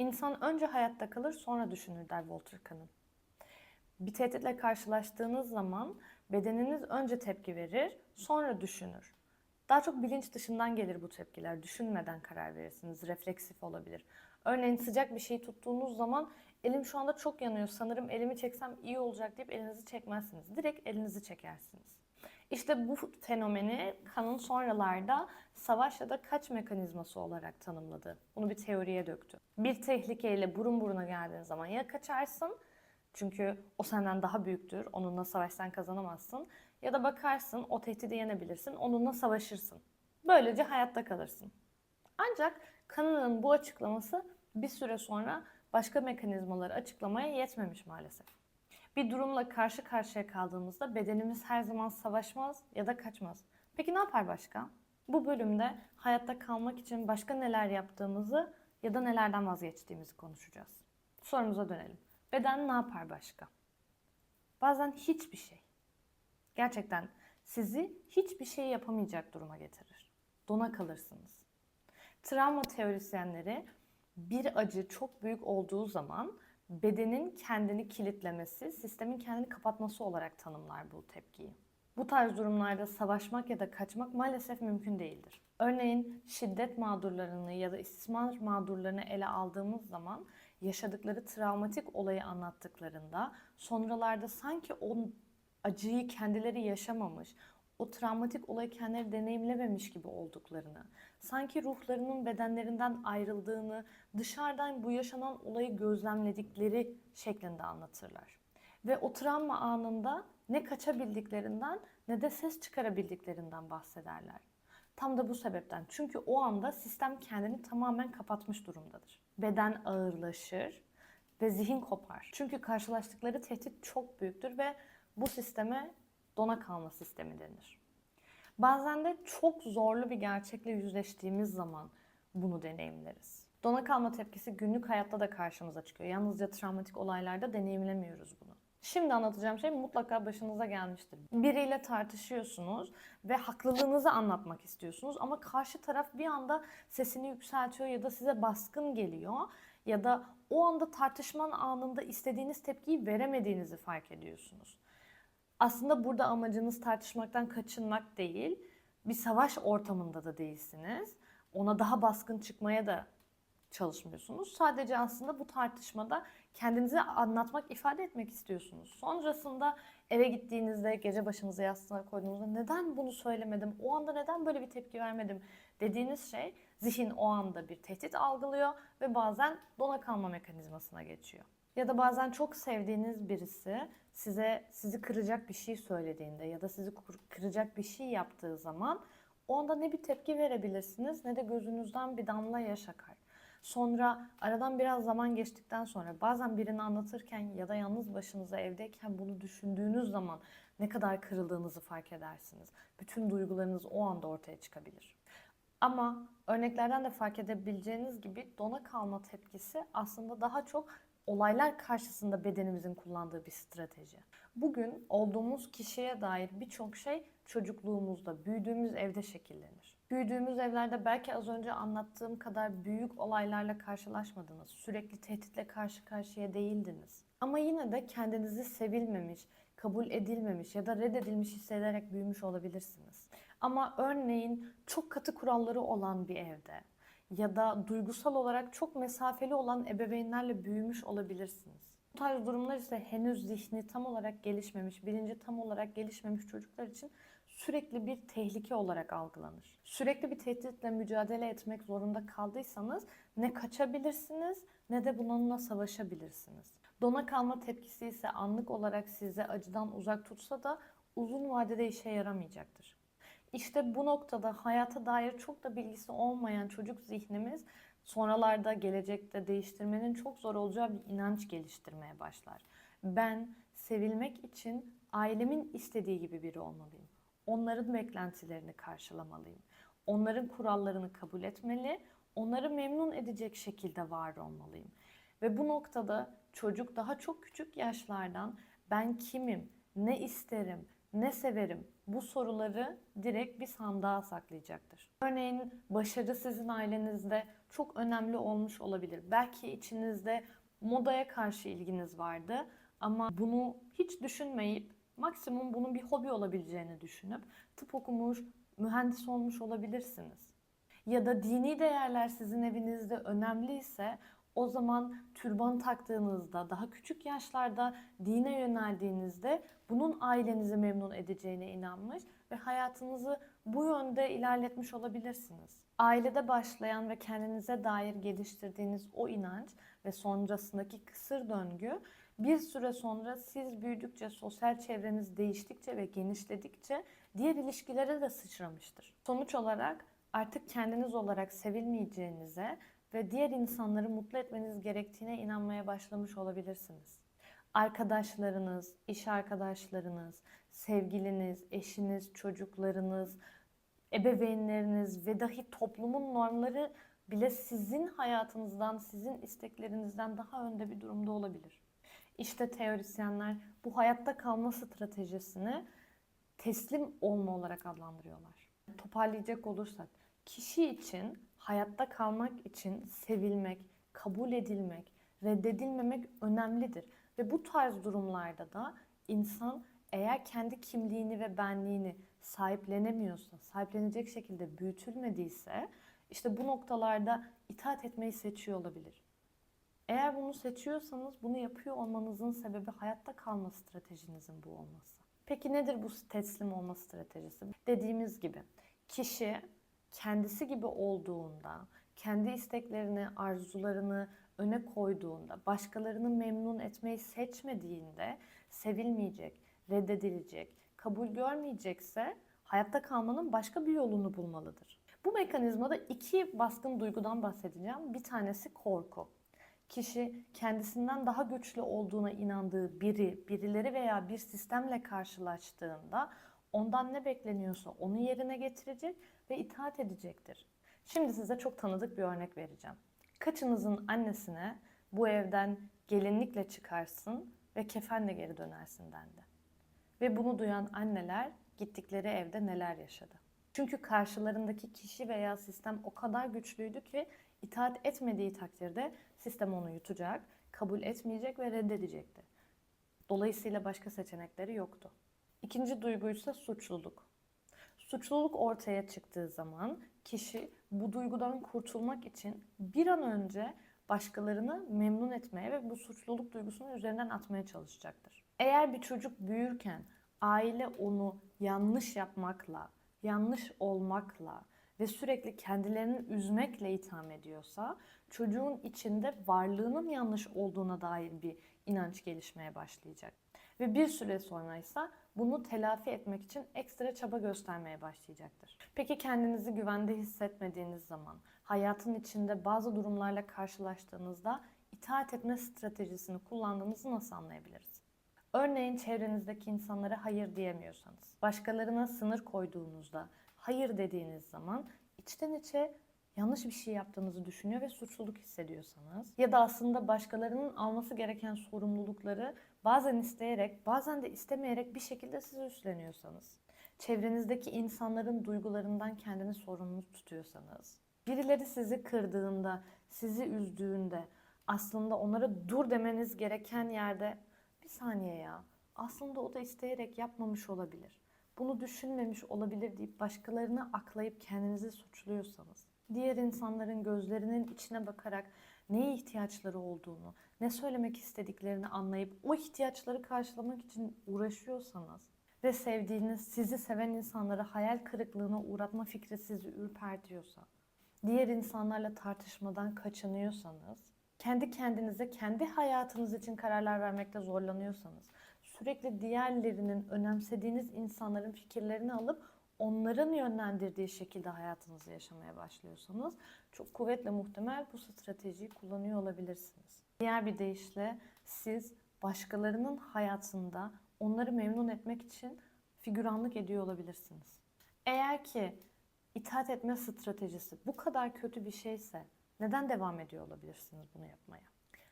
İnsan önce hayatta kalır sonra düşünür der Walter Kanın. Bir tehditle karşılaştığınız zaman bedeniniz önce tepki verir, sonra düşünür. Daha çok bilinç dışından gelir bu tepkiler. Düşünmeden karar verirsiniz. Refleksif olabilir. Örneğin sıcak bir şeyi tuttuğunuz zaman elim şu anda çok yanıyor. Sanırım elimi çeksem iyi olacak deyip elinizi çekmezsiniz. Direkt elinizi çekersiniz. İşte bu fenomeni kanın sonralarda savaş ya da kaç mekanizması olarak tanımladı. Bunu bir teoriye döktü. Bir tehlikeyle burun buruna geldiğin zaman ya kaçarsın çünkü o senden daha büyüktür, onunla savaştan kazanamazsın. Ya da bakarsın o tehdidi yenebilirsin, onunla savaşırsın. Böylece hayatta kalırsın. Ancak kanının bu açıklaması bir süre sonra başka mekanizmaları açıklamaya yetmemiş maalesef. Bir durumla karşı karşıya kaldığımızda bedenimiz her zaman savaşmaz ya da kaçmaz. Peki ne yapar başka? Bu bölümde hayatta kalmak için başka neler yaptığımızı ya da nelerden vazgeçtiğimizi konuşacağız. Sorumuza dönelim. Beden ne yapar başka? Bazen hiçbir şey. Gerçekten sizi hiçbir şey yapamayacak duruma getirir. Dona kalırsınız. Travma teorisyenleri bir acı çok büyük olduğu zaman bedenin kendini kilitlemesi, sistemin kendini kapatması olarak tanımlar bu tepkiyi. Bu tarz durumlarda savaşmak ya da kaçmak maalesef mümkün değildir. Örneğin şiddet mağdurlarını ya da istismar mağdurlarını ele aldığımız zaman yaşadıkları travmatik olayı anlattıklarında sonralarda sanki o acıyı kendileri yaşamamış, o travmatik olayı kendileri deneyimlememiş gibi olduklarını, sanki ruhlarının bedenlerinden ayrıldığını, dışarıdan bu yaşanan olayı gözlemledikleri şeklinde anlatırlar. Ve o travma anında ne kaçabildiklerinden ne de ses çıkarabildiklerinden bahsederler. Tam da bu sebepten. Çünkü o anda sistem kendini tamamen kapatmış durumdadır. Beden ağırlaşır ve zihin kopar. Çünkü karşılaştıkları tehdit çok büyüktür ve bu sisteme dona kalma sistemi denir. Bazen de çok zorlu bir gerçekle yüzleştiğimiz zaman bunu deneyimleriz. Dona kalma tepkisi günlük hayatta da karşımıza çıkıyor. Yalnızca travmatik olaylarda deneyimlemiyoruz bunu. Şimdi anlatacağım şey mutlaka başınıza gelmiştir. Biriyle tartışıyorsunuz ve haklılığınızı anlatmak istiyorsunuz ama karşı taraf bir anda sesini yükseltiyor ya da size baskın geliyor ya da o anda tartışmanın anında istediğiniz tepkiyi veremediğinizi fark ediyorsunuz. Aslında burada amacınız tartışmaktan kaçınmak değil, bir savaş ortamında da değilsiniz. Ona daha baskın çıkmaya da çalışmıyorsunuz. Sadece aslında bu tartışmada kendinizi anlatmak, ifade etmek istiyorsunuz. Sonrasında eve gittiğinizde, gece başınızı yastığına koyduğunuzda neden bunu söylemedim, o anda neden böyle bir tepki vermedim dediğiniz şey zihin o anda bir tehdit algılıyor ve bazen dona kalma mekanizmasına geçiyor. Ya da bazen çok sevdiğiniz birisi size sizi kıracak bir şey söylediğinde ya da sizi kıracak bir şey yaptığı zaman o anda ne bir tepki verebilirsiniz ne de gözünüzden bir damla yaş akar. Sonra aradan biraz zaman geçtikten sonra bazen birini anlatırken ya da yalnız başınıza evdeyken bunu düşündüğünüz zaman ne kadar kırıldığınızı fark edersiniz. Bütün duygularınız o anda ortaya çıkabilir. Ama örneklerden de fark edebileceğiniz gibi dona kalma tepkisi aslında daha çok olaylar karşısında bedenimizin kullandığı bir strateji. Bugün olduğumuz kişiye dair birçok şey çocukluğumuzda, büyüdüğümüz evde şekillenir. Büyüdüğümüz evlerde belki az önce anlattığım kadar büyük olaylarla karşılaşmadınız. Sürekli tehditle karşı karşıya değildiniz. Ama yine de kendinizi sevilmemiş, kabul edilmemiş ya da reddedilmiş hissederek büyümüş olabilirsiniz. Ama örneğin çok katı kuralları olan bir evde ya da duygusal olarak çok mesafeli olan ebeveynlerle büyümüş olabilirsiniz. Bu tarz durumlar ise henüz zihni tam olarak gelişmemiş, bilinci tam olarak gelişmemiş çocuklar için sürekli bir tehlike olarak algılanır. Sürekli bir tehditle mücadele etmek zorunda kaldıysanız ne kaçabilirsiniz ne de bununla savaşabilirsiniz. Dona kalma tepkisi ise anlık olarak sizi acıdan uzak tutsa da uzun vadede işe yaramayacaktır. İşte bu noktada hayata dair çok da bilgisi olmayan çocuk zihnimiz sonralarda gelecekte değiştirmenin çok zor olacağı bir inanç geliştirmeye başlar. Ben sevilmek için ailemin istediği gibi biri olmalıyım. Onların beklentilerini karşılamalıyım. Onların kurallarını kabul etmeli, onları memnun edecek şekilde var olmalıyım. Ve bu noktada çocuk daha çok küçük yaşlardan ben kimim, ne isterim, ne severim? Bu soruları direkt bir sandığa saklayacaktır. Örneğin başarı sizin ailenizde çok önemli olmuş olabilir. Belki içinizde modaya karşı ilginiz vardı ama bunu hiç düşünmeyip maksimum bunun bir hobi olabileceğini düşünüp tıp okumuş, mühendis olmuş olabilirsiniz. Ya da dini değerler sizin evinizde önemliyse o zaman türban taktığınızda, daha küçük yaşlarda dine yöneldiğinizde bunun ailenizi memnun edeceğine inanmış ve hayatınızı bu yönde ilerletmiş olabilirsiniz. Ailede başlayan ve kendinize dair geliştirdiğiniz o inanç ve sonrasındaki kısır döngü bir süre sonra siz büyüdükçe, sosyal çevreniz değiştikçe ve genişledikçe diğer ilişkilere de sıçramıştır. Sonuç olarak artık kendiniz olarak sevilmeyeceğinize ve diğer insanları mutlu etmeniz gerektiğine inanmaya başlamış olabilirsiniz. Arkadaşlarınız, iş arkadaşlarınız, sevgiliniz, eşiniz, çocuklarınız, ebeveynleriniz ve dahi toplumun normları bile sizin hayatınızdan, sizin isteklerinizden daha önde bir durumda olabilir. İşte teorisyenler bu hayatta kalma stratejisini teslim olma olarak adlandırıyorlar. Toparlayacak olursak, kişi için hayatta kalmak için sevilmek, kabul edilmek, reddedilmemek önemlidir. Ve bu tarz durumlarda da insan eğer kendi kimliğini ve benliğini sahiplenemiyorsa, sahiplenecek şekilde büyütülmediyse işte bu noktalarda itaat etmeyi seçiyor olabilir. Eğer bunu seçiyorsanız bunu yapıyor olmanızın sebebi hayatta kalma stratejinizin bu olması. Peki nedir bu teslim olma stratejisi? Dediğimiz gibi kişi kendisi gibi olduğunda, kendi isteklerini, arzularını öne koyduğunda, başkalarını memnun etmeyi seçmediğinde sevilmeyecek, reddedilecek, kabul görmeyecekse hayatta kalmanın başka bir yolunu bulmalıdır. Bu mekanizmada iki baskın duygudan bahsedeceğim. Bir tanesi korku. Kişi kendisinden daha güçlü olduğuna inandığı biri, birileri veya bir sistemle karşılaştığında ondan ne bekleniyorsa onu yerine getirecek ve itaat edecektir. Şimdi size çok tanıdık bir örnek vereceğim. Kaçınızın annesine bu evden gelinlikle çıkarsın ve kefenle geri dönersin dendi. Ve bunu duyan anneler gittikleri evde neler yaşadı. Çünkü karşılarındaki kişi veya sistem o kadar güçlüydü ki itaat etmediği takdirde sistem onu yutacak, kabul etmeyecek ve reddedecekti. Dolayısıyla başka seçenekleri yoktu. İkinci duyguysa suçluluk. Suçluluk ortaya çıktığı zaman kişi bu duygudan kurtulmak için bir an önce başkalarını memnun etmeye ve bu suçluluk duygusunu üzerinden atmaya çalışacaktır. Eğer bir çocuk büyürken aile onu yanlış yapmakla, yanlış olmakla ve sürekli kendilerini üzmekle itham ediyorsa çocuğun içinde varlığının yanlış olduğuna dair bir inanç gelişmeye başlayacak. Ve bir süre sonra ise bunu telafi etmek için ekstra çaba göstermeye başlayacaktır. Peki kendinizi güvende hissetmediğiniz zaman, hayatın içinde bazı durumlarla karşılaştığınızda itaat etme stratejisini kullandığınızı nasıl anlayabiliriz? Örneğin çevrenizdeki insanlara hayır diyemiyorsanız, başkalarına sınır koyduğunuzda hayır dediğiniz zaman içten içe yanlış bir şey yaptığınızı düşünüyor ve suçluluk hissediyorsanız ya da aslında başkalarının alması gereken sorumlulukları bazen isteyerek, bazen de istemeyerek bir şekilde siz üstleniyorsanız, çevrenizdeki insanların duygularından kendini sorumlu tutuyorsanız, birileri sizi kırdığında, sizi üzdüğünde aslında onlara dur demeniz gereken yerde bir saniye ya aslında o da isteyerek yapmamış olabilir. Bunu düşünmemiş olabilir deyip başkalarını aklayıp kendinizi suçluyorsanız, diğer insanların gözlerinin içine bakarak neye ihtiyaçları olduğunu, ne söylemek istediklerini anlayıp o ihtiyaçları karşılamak için uğraşıyorsanız ve sevdiğiniz, sizi seven insanları hayal kırıklığına uğratma fikri sizi ürpertiyorsa, diğer insanlarla tartışmadan kaçınıyorsanız, kendi kendinize, kendi hayatınız için kararlar vermekte zorlanıyorsanız, sürekli diğerlerinin önemsediğiniz insanların fikirlerini alıp onların yönlendirdiği şekilde hayatınızı yaşamaya başlıyorsanız çok kuvvetle muhtemel bu stratejiyi kullanıyor olabilirsiniz. Diğer bir deyişle siz başkalarının hayatında onları memnun etmek için figüranlık ediyor olabilirsiniz. Eğer ki itaat etme stratejisi bu kadar kötü bir şeyse neden devam ediyor olabilirsiniz bunu yapmaya?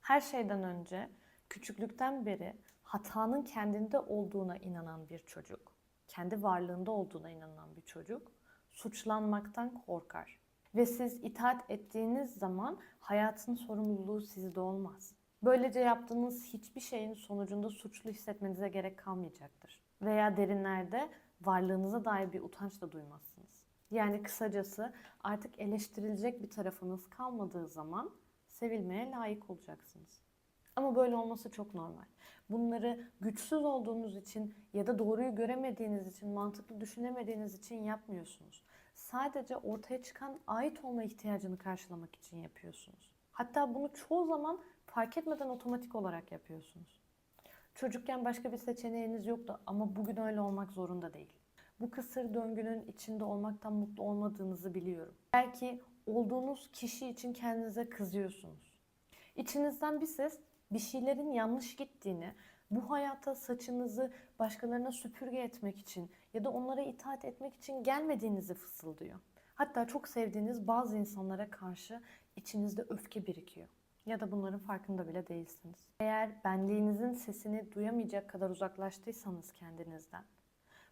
Her şeyden önce küçüklükten beri hatanın kendinde olduğuna inanan bir çocuk kendi varlığında olduğuna inanan bir çocuk suçlanmaktan korkar. Ve siz itaat ettiğiniz zaman hayatın sorumluluğu sizde olmaz. Böylece yaptığınız hiçbir şeyin sonucunda suçlu hissetmenize gerek kalmayacaktır. Veya derinlerde varlığınıza dair bir utanç da duymazsınız. Yani kısacası artık eleştirilecek bir tarafınız kalmadığı zaman sevilmeye layık olacaksınız. Ama böyle olması çok normal. Bunları güçsüz olduğunuz için ya da doğruyu göremediğiniz için, mantıklı düşünemediğiniz için yapmıyorsunuz. Sadece ortaya çıkan ait olma ihtiyacını karşılamak için yapıyorsunuz. Hatta bunu çoğu zaman fark etmeden otomatik olarak yapıyorsunuz. Çocukken başka bir seçeneğiniz yoktu ama bugün öyle olmak zorunda değil. Bu kısır döngünün içinde olmaktan mutlu olmadığınızı biliyorum. Belki olduğunuz kişi için kendinize kızıyorsunuz. İçinizden bir ses bir şeylerin yanlış gittiğini, bu hayata saçınızı başkalarına süpürge etmek için ya da onlara itaat etmek için gelmediğinizi fısıldıyor. Hatta çok sevdiğiniz bazı insanlara karşı içinizde öfke birikiyor. Ya da bunların farkında bile değilsiniz. Eğer benliğinizin sesini duyamayacak kadar uzaklaştıysanız kendinizden,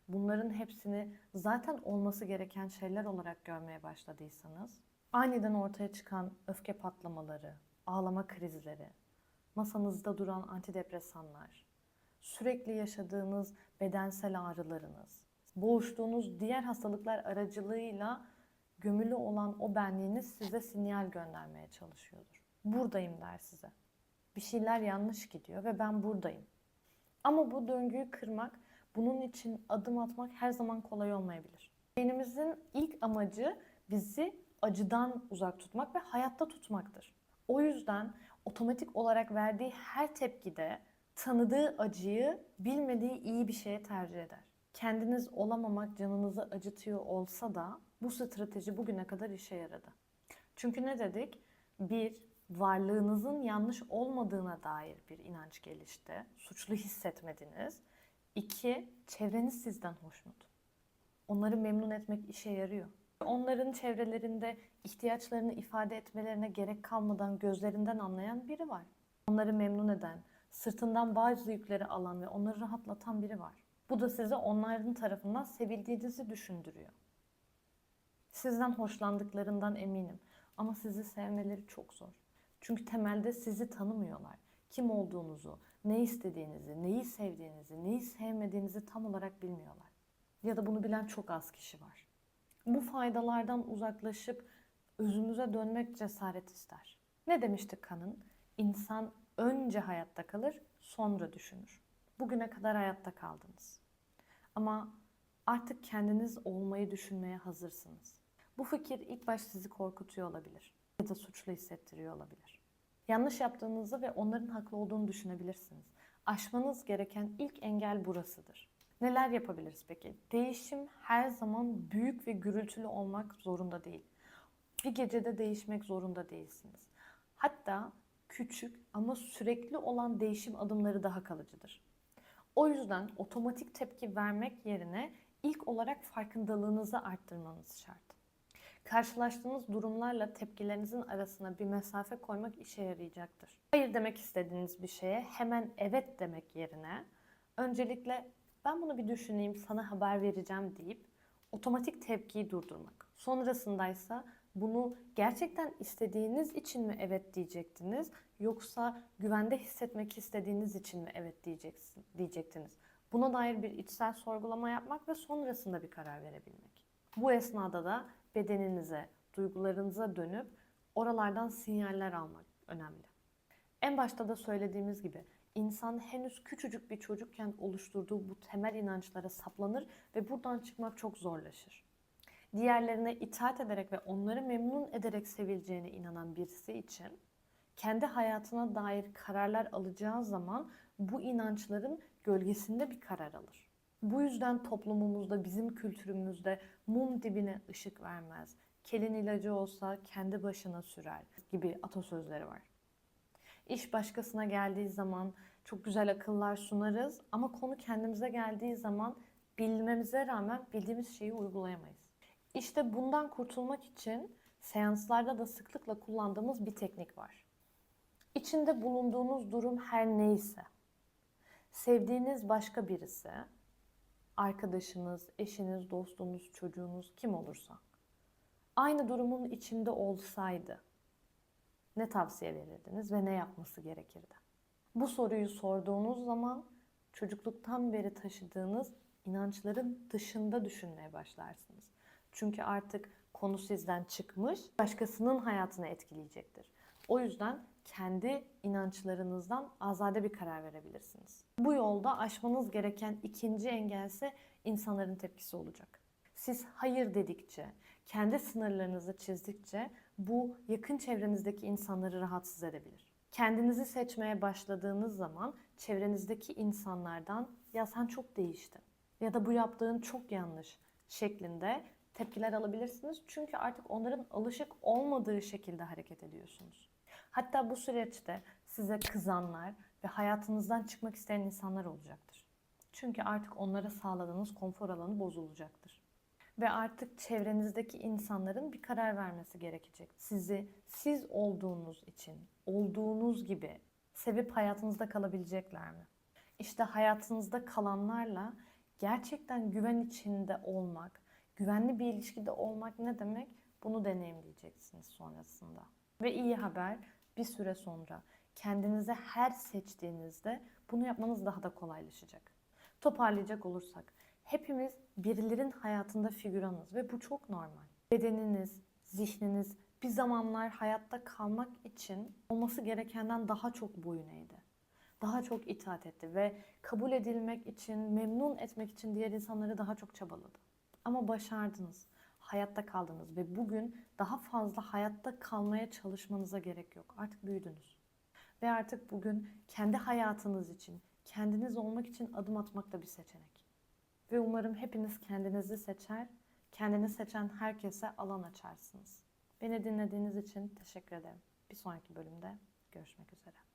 bunların hepsini zaten olması gereken şeyler olarak görmeye başladıysanız, aniden ortaya çıkan öfke patlamaları, ağlama krizleri, masanızda duran antidepresanlar, sürekli yaşadığınız bedensel ağrılarınız, boğuştuğunuz diğer hastalıklar aracılığıyla gömülü olan o benliğiniz size sinyal göndermeye çalışıyordur. Buradayım der size. Bir şeyler yanlış gidiyor ve ben buradayım. Ama bu döngüyü kırmak, bunun için adım atmak her zaman kolay olmayabilir. Beynimizin ilk amacı bizi acıdan uzak tutmak ve hayatta tutmaktır. O yüzden otomatik olarak verdiği her tepkide tanıdığı acıyı bilmediği iyi bir şeye tercih eder. Kendiniz olamamak canınızı acıtıyor olsa da bu strateji bugüne kadar işe yaradı. Çünkü ne dedik? Bir, varlığınızın yanlış olmadığına dair bir inanç gelişti. Suçlu hissetmediniz. İki, çevreniz sizden hoşnut. Onları memnun etmek işe yarıyor. Onların çevrelerinde ihtiyaçlarını ifade etmelerine gerek kalmadan gözlerinden anlayan biri var. Onları memnun eden, sırtından bazı yükleri alan ve onları rahatlatan biri var. Bu da size onların tarafından sevildiğinizi düşündürüyor. Sizden hoşlandıklarından eminim ama sizi sevmeleri çok zor. Çünkü temelde sizi tanımıyorlar. Kim olduğunuzu, ne istediğinizi, neyi sevdiğinizi, neyi sevmediğinizi tam olarak bilmiyorlar. Ya da bunu bilen çok az kişi var. Bu faydalardan uzaklaşıp özümüze dönmek cesaret ister. Ne demiştik kanın? İnsan önce hayatta kalır, sonra düşünür. Bugüne kadar hayatta kaldınız. Ama artık kendiniz olmayı düşünmeye hazırsınız. Bu fikir ilk baş sizi korkutuyor olabilir ya da suçlu hissettiriyor olabilir. Yanlış yaptığınızı ve onların haklı olduğunu düşünebilirsiniz. Aşmanız gereken ilk engel burasıdır. Neler yapabiliriz peki? Değişim her zaman büyük ve gürültülü olmak zorunda değil. Bir gecede değişmek zorunda değilsiniz. Hatta küçük ama sürekli olan değişim adımları daha kalıcıdır. O yüzden otomatik tepki vermek yerine ilk olarak farkındalığınızı arttırmanız şart. Karşılaştığınız durumlarla tepkilerinizin arasına bir mesafe koymak işe yarayacaktır. Hayır demek istediğiniz bir şeye hemen evet demek yerine öncelikle ben bunu bir düşüneyim sana haber vereceğim deyip otomatik tepkiyi durdurmak. Sonrasındaysa bunu gerçekten istediğiniz için mi evet diyecektiniz yoksa güvende hissetmek istediğiniz için mi evet diyeceksin, diyecektiniz. Buna dair bir içsel sorgulama yapmak ve sonrasında bir karar verebilmek. Bu esnada da bedeninize, duygularınıza dönüp oralardan sinyaller almak önemli. En başta da söylediğimiz gibi insan henüz küçücük bir çocukken oluşturduğu bu temel inançlara saplanır ve buradan çıkmak çok zorlaşır. Diğerlerine itaat ederek ve onları memnun ederek sevileceğine inanan birisi için kendi hayatına dair kararlar alacağı zaman bu inançların gölgesinde bir karar alır. Bu yüzden toplumumuzda, bizim kültürümüzde mum dibine ışık vermez. Kelin ilacı olsa kendi başına sürer gibi atasözleri var. İş başkasına geldiği zaman çok güzel akıllar sunarız ama konu kendimize geldiği zaman bilmemize rağmen bildiğimiz şeyi uygulayamayız. İşte bundan kurtulmak için seanslarda da sıklıkla kullandığımız bir teknik var. İçinde bulunduğunuz durum her neyse, sevdiğiniz başka birisi, arkadaşınız, eşiniz, dostunuz, çocuğunuz kim olursa aynı durumun içinde olsaydı ne tavsiye verirdiniz ve ne yapması gerekirdi? Bu soruyu sorduğunuz zaman çocukluktan beri taşıdığınız inançların dışında düşünmeye başlarsınız. Çünkü artık konu sizden çıkmış, başkasının hayatını etkileyecektir. O yüzden kendi inançlarınızdan azade bir karar verebilirsiniz. Bu yolda aşmanız gereken ikinci engelse insanların tepkisi olacak. Siz hayır dedikçe, kendi sınırlarınızı çizdikçe bu yakın çevrenizdeki insanları rahatsız edebilir. Kendinizi seçmeye başladığınız zaman çevrenizdeki insanlardan ya sen çok değiştin ya da bu yaptığın çok yanlış şeklinde tepkiler alabilirsiniz. Çünkü artık onların alışık olmadığı şekilde hareket ediyorsunuz. Hatta bu süreçte size kızanlar ve hayatınızdan çıkmak isteyen insanlar olacaktır. Çünkü artık onlara sağladığınız konfor alanı bozulacaktır. Ve artık çevrenizdeki insanların bir karar vermesi gerekecek. Sizi siz olduğunuz için, olduğunuz gibi sevip hayatınızda kalabilecekler mi? İşte hayatınızda kalanlarla gerçekten güven içinde olmak, güvenli bir ilişkide olmak ne demek? Bunu deneyimleyeceksiniz sonrasında. Ve iyi haber bir süre sonra kendinize her seçtiğinizde bunu yapmanız daha da kolaylaşacak. Toparlayacak olursak hepimiz birilerin hayatında figüranız ve bu çok normal. Bedeniniz, zihniniz bir zamanlar hayatta kalmak için olması gerekenden daha çok boyun eğdi. Daha çok itaat etti ve kabul edilmek için, memnun etmek için diğer insanları daha çok çabaladı. Ama başardınız, hayatta kaldınız ve bugün daha fazla hayatta kalmaya çalışmanıza gerek yok. Artık büyüdünüz. Ve artık bugün kendi hayatınız için, kendiniz olmak için adım atmak da bir seçenek. Ve umarım hepiniz kendinizi seçer, kendini seçen herkese alan açarsınız. Beni dinlediğiniz için teşekkür ederim. Bir sonraki bölümde görüşmek üzere.